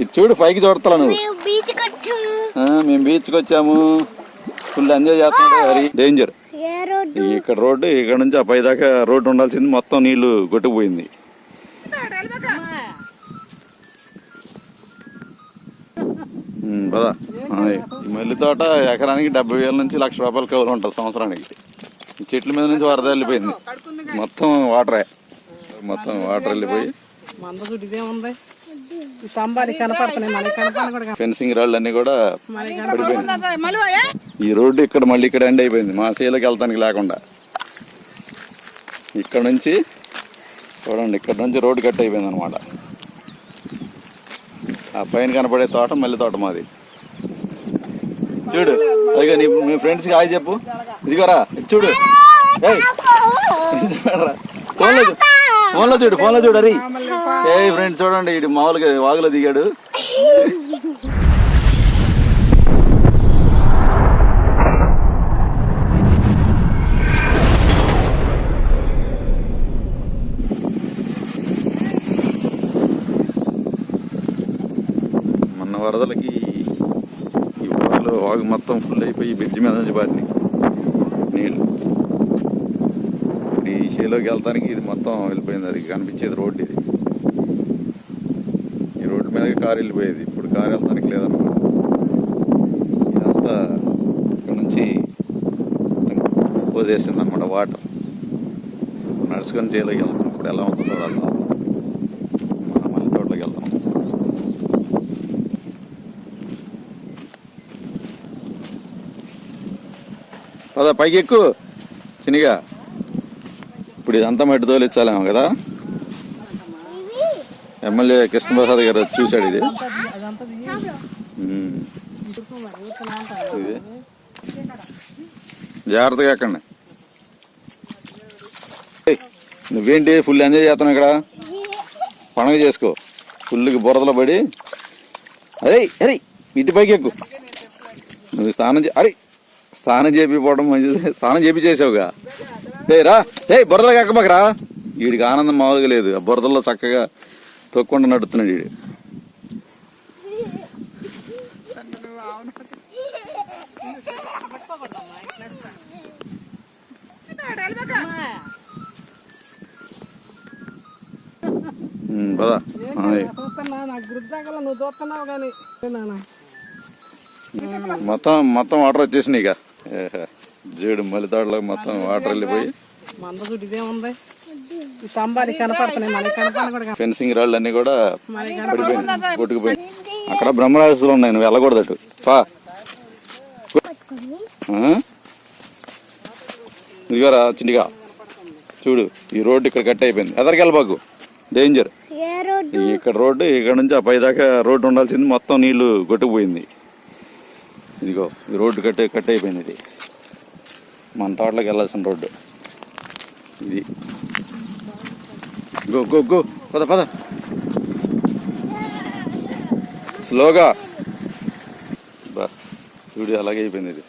ఇటు చూడు పైకి చూడతా నువ్వు. మేము బీచ్కి వచ్చాము. ఫుల్ ఎంజాయ్ చేస్తున్నాడు హరి. డేంజర్. ఇక్కడ రోడ్డు ఇక్కడ నుంచి ఆ పై దాకా రోడ్డు ఉండాల్సింది మొత్తం నీళ్ళు కొట్టుకుపోయింది పద. మల్లి తోట ఎకరానికి డెబ్బై వేల నుంచి లక్ష రూపాయల కవులు ఉంటుంది సంవత్సరానికి. ఈ చెట్ల మీద నుంచి వరద వెళ్ళిపోయింది. మొత్తం వాటరే. మొత్తం వాటర్ వెళ్ళిపోయి. ఫెన్సింగ్ రాళ్ళు అన్ని కూడా ఈ రోడ్డు ఇక్కడ మళ్ళీ ఇక్కడ ఎండ్ అయిపోయింది. మా సేలోకి వెళ్తానికి లేకుండా. ఇక్కడ నుంచి చూడండి ఇక్కడ నుంచి రోడ్డు కట్ అయిపోయింది అనమాట ఆ పైన కనపడే తోట మళ్ళీ తోట మాది. చూడు అదిగో నీ మీ ఫ్రెండ్స్కి హాయ్ చెప్పు. ఇదిగోరా చూడు. ఫోన్లో చూడు ఫోన్లో చూడు అరి. ఏ ఫ్రెండ్స్ చూడండి ఇటు మామూలుగా వాగులో దిగాడు. మొన్న వరదలకి ఈ వాగులో వాగు మొత్తం ఫుల్ అయిపోయి బ్రిడ్జ్ మీద నుంచి పారినాయి. నీళ్ళు ఈ చేలోకి వెళ్తానికి ఇది మొత్తం వెళ్ళిపోయింది అది కనిపించేది రోడ్డు ఇది. ఈ కారు వెళ్ళిపోయేది ఇప్పుడు కారు వెళ్ళడానికి లేదన్నమాట ఇదంతా ఇక్కడ నుంచి పోసేసింది అనమాట వాటర్. నడుచుకొని జైలుకి వెళ్తాం ఇప్పుడు ఎలా ఉంటుందో చూడాలి మనం మళ్ళీ తోటలోకి వెళ్తాం పద పైకి ఎక్కువ చినిగా ఇప్పుడు ఇదంతా మట్టి తోలిచ్చాలేమో కదా. ఎమ్మెల్యే కృష్ణప్రసాద్ గారు చూశాడు ఇది. జాగ్రత్తగా ఎక్కండి. నువ్వేంటి ఫుల్ ఎంజాయ్ చేస్తున్నావు ఇక్కడ? పండగ చేసుకో. ఫుల్కి బురదలో పడి. అరే అరే ఇటు పైకి ఎక్కు. నువ్వు స్నానం చే అరే స్నానం చేపిపోవడం మంచిది. స్నానం చేపి చేసావుగా ఏ రా. ఏ బురదలకు ఎక్కమాకరా వీడికి ఆనందం మామూలుగా లేదు. ఆ బురదల్లో చక్కగా తొక్కుండా నడుతున్నాడు వీడు ఉమ్, నువ్వు చూస్తున్నావు కానీ మొత్తం మొత్తం వాటర్ వచ్చేసినాయి ఇక. ఏహే. మలితాడులో మొత్తం వాటర్ వెళ్ళిపోయి. మంద చుట్టూ ఇదేముంది స్తంభాలు కనపడుతున్నాయి ఫెన్సింగ్ రాళ్ళు అన్ని కూడా కొట్టుకుపోయి అక్కడ బ్రహ్మరాజులు ఉన్నాయి నువ్వు వెళ్ళకూడదు అటు. పా? ఇదిగోరా చిన్నగా. చూడు ఈ రోడ్డు ఇక్కడ కట్ అయిపోయింది. ఎదరికి వెళ్ళబాకు? డేంజర్ ఇక్కడ రోడ్డు ఇక్కడ నుంచి ఆ పై దాకా రోడ్డు ఉండాల్సింది మొత్తం నీళ్ళు కొట్టుకుపోయింది ఇదిగో ఈ రోడ్డు కట్ కట్ అయిపోయింది ఇది. మన తోటలోకి వెళ్ళాల్సిన రోడ్డు. ఇది. గో గో గో పద పద. స్లోగా. బా వీడియో అలాగే అయిపోయింది ఇది.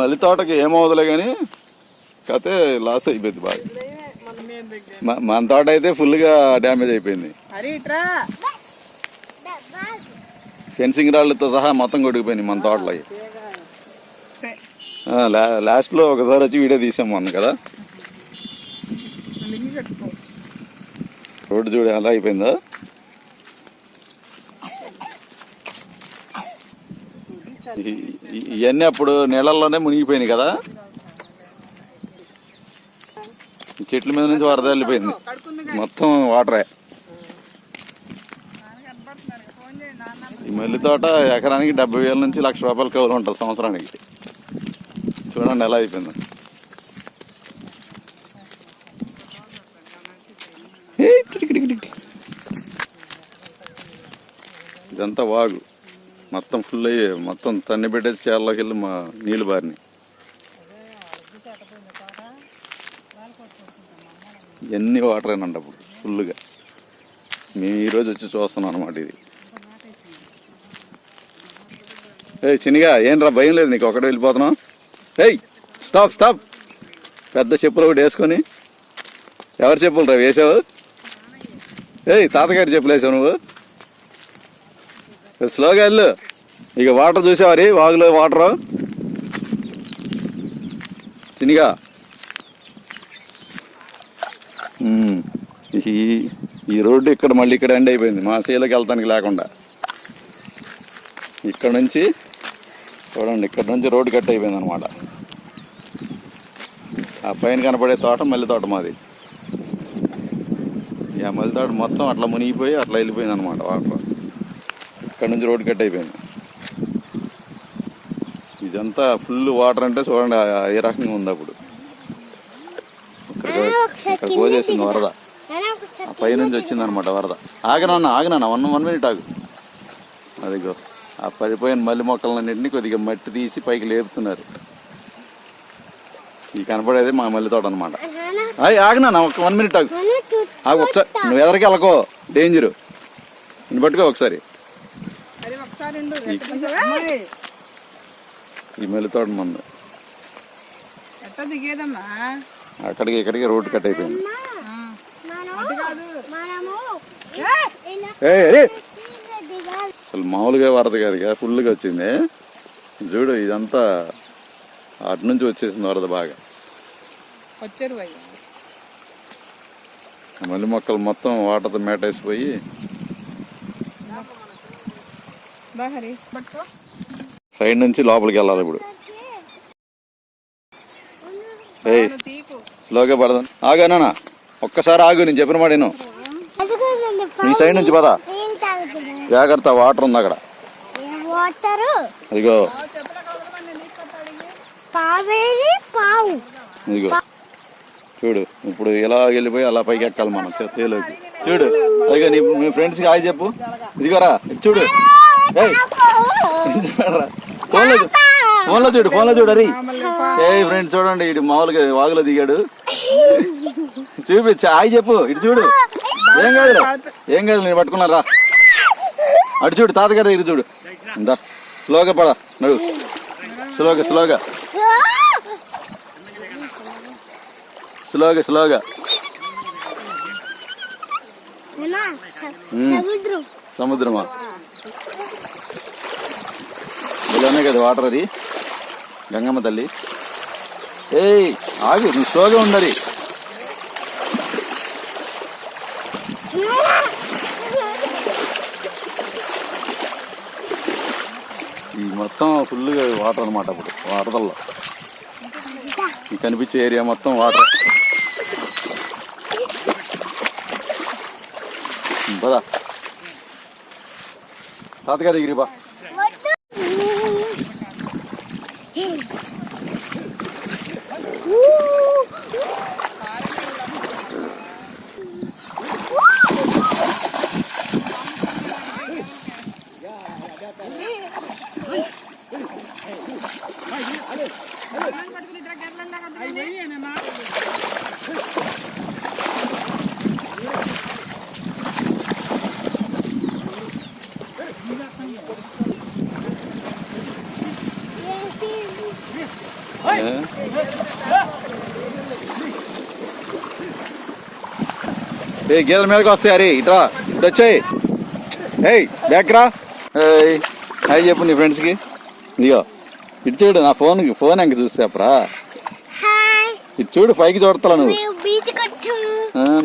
మళ్ళీ తోటకి ఏమవుదలే కానీ కతే లాస్ అయిపోయింది బాగా. మన తోట అయితే ఫుల్గా డ్యామేజ్ అయిపోయింది. ఫెన్సింగ్ రాళ్ళతో సహా మొత్తం కొట్టుకుపోయినాయి మన తోటలో లాస్ట్లో ఒకసారి వచ్చి వీడియో తీసాం కదా. రోడ్డు చూడ ఎలా అయిపోయిందా. ఇవన్నీ అప్పుడు నీళ్ళల్లోనే మునిగిపోయినాయి కదా. చెట్ల మీద నుంచి వరద వెళ్ళిపోయింది. మొత్తం వాటరే. ఈ మల్లి తోట ఎకరానికి డెబ్బై వేల నుంచి లక్ష రూపాయల కవులు ఉంటుంది సంవత్సరానికి. చూడండి ఎలా అయిపోయింది. ఇదంతా వాగు. మొత్తం ఫుల్ అయ్యి మొత్తం తన్ని పెట్టేసి చేరలోకి వెళ్ళి మా నీళ్ళు బారిని ఎన్ని వాటర్ అయినండి అప్పుడు ఫుల్గా మేము ఈరోజు వచ్చి చూస్తున్నాం అనమాట ఇది. ఏ చిన్నగా ఏంట్రా భయం లేదు నీకు ఒకటే వెళ్ళిపోతున్నావు ఏయ్ స్టాప్ స్టాప్. పెద్ద చెప్పులు ఒకటి వేసుకొని. ఎవరు చెప్పులు రా వేసావు? ఏయ్ తాతగారి చెప్పులు వేసావు నువ్వు? స్లోగా వెళ్ళు. ఇక వాటర్ చూసావరి వాగులో వాటర్? చినిగా ఈ ఈ రోడ్డు ఇక్కడ మళ్ళీ ఇక్కడ ఎండ్ అయిపోయింది. మా సీలోకి వెళ్తానికి లేకుండా. ఇక్కడ నుంచి చూడండి ఇక్కడ నుంచి రోడ్డు కట్ అయిపోయింది అనమాట ఆ పైన కనపడే తోట మల్లి తోట మాది. ఆ మల్లి తోట మొత్తం అట్లా మునిగిపోయి అట్లా వెళ్ళిపోయింది అనమాట వాటర్. ఇక్కడ నుంచి రోడ్డు కట్ అయిపోయింది. ఇదంతా ఫుల్ వాటర్ అంటే చూడండి ఏ రకంగా ఉంది అప్పుడు. ఇక్కడ పోసేసింది వరద. ఆ పైనుంచి వచ్చింది అనమాట వరద. ఆగనన్న ఆగనన్న వన్ వన్ మినిట్ ఆగు. అదిగో ఆ పడిపోయిన మల్లి మొక్కలన్నింటినీ కొద్దిగా మట్టి తీసి పైకి లేపుతున్నారు. ఈ కనపడేది మా మల్లి తోట అనమాట అయ్యి ఆగనా ఒక వన్ మినిట్ ఆగు. ఆగు ఒకసారి నువ్వు ఎదరికి వెళ్ళకో డేంజరు. నేను పట్టుకో ఒకసారి? ఈ మల్లి తోట మంది అక్కడికి ఇక్కడికి రోడ్డు కట్ అయిపోయింది. అసలు మామూలుగా వరద కాదు కదా ఫుల్గా వచ్చింది. చూడు ఇదంతా అటు నుంచి వచ్చేసింది వరద బాగా. వచ్చారు అయ్యా మల్లి మొక్కలు మొత్తం వాటర్తో మేటేసిపోయి సైడ్ నుంచి లోపలికి వెళ్ళాలి ఇప్పుడు. స్లోగా పడదాం. ఆగానా ఒక్కసారి ఆగు నేను చెప్పిన మాట నన్ను ఈ సైడ్ నుంచి పద. జాగ్రత్త వాటర్ ఉంది అక్కడ. అదిగో పావేది? పావు. ఇదిగో. చూడు ఇప్పుడు ఇలా వెళ్ళిపోయి అలా పైకి ఎక్కాలి మనం తేలోకి. చూడు అదిగో నీ మీ ఫ్రెండ్స్కి హాయ్ చెప్పు. ఇదిగోరా ఇటు చూడు. ఏయ్ ఫోన్లో ఫోన్లో చూడు ఫోన్లో చూడు అరే. ఏ ఫ్రెండ్ చూడండి ఇటు మామూలుగా వాగులో దిగాడు. చూపించు హాయ్ చెప్పు ఇటు చూడు. ఏం కాదు ఏం కాదు నేను పట్టుకున్నారా అటు చూడు తాతగారి దగ్గర చూడు. ఇందా స్లోగా పడ నడు. స్లోగా స్లోగా. స్లోగా స్లోగా. సముద్రమా? ఇలానే కదా వాటర్ అది. గంగమ్మ తల్లి. ఏయ్ ఆగు నువ్వు స్లోగా ఉండరి ఈ మొత్తం ఫుల్గా వాటర్ అనమాట అప్పుడు ఈ కనిపించే ఏరియా మొత్తం వాటర్. పదా తాతగారి దగ్గరికి బా ఏ? ఏ గేదెల మీదకి వస్తాయి అరే ఇట్రా ఇటు వచ్చాయి. ఏయ్ బ్యాక్ రా. హాయ్ చెప్పు నీ ఫ్రెండ్స్కి. ఇదిగో ఇటు చూడు నా ఫోన్కి ఫోన్ ఎంక చూసాపరా ఇటు చూడు పైకి చూడతా నువ్వు.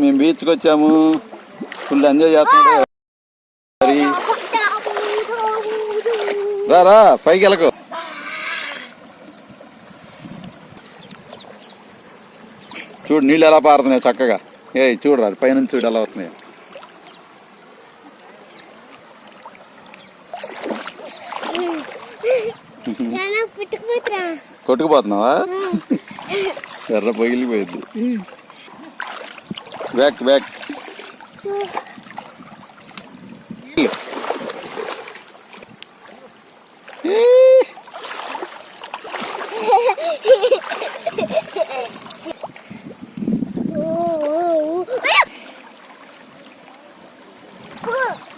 మేము బీచ్కి వచ్చాము. ఫుల్ ఎంజాయ్ చేస్తున్నాడు రా రా పైకి వెళ్ళకు. చూడు నీళ్ళు ఎలా పారుతున్నాయి చక్కగా. ఏ చూడు రా పైనుంచి చూడు ఎలా వస్తున్నాయి. కొట్టుకుపోతున్నావా? ఎర్ర పగిలిపోయింది. బ్యాక్ బ్యాక్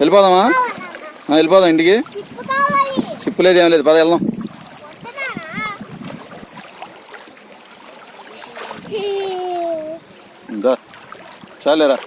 వెళ్ళిపోదామా? వెళ్ళిపోదాం ఇంటికి. చిప్పు లేదు ఏం లేదు పద వెళ్దాం. ఇందా చాలేరా.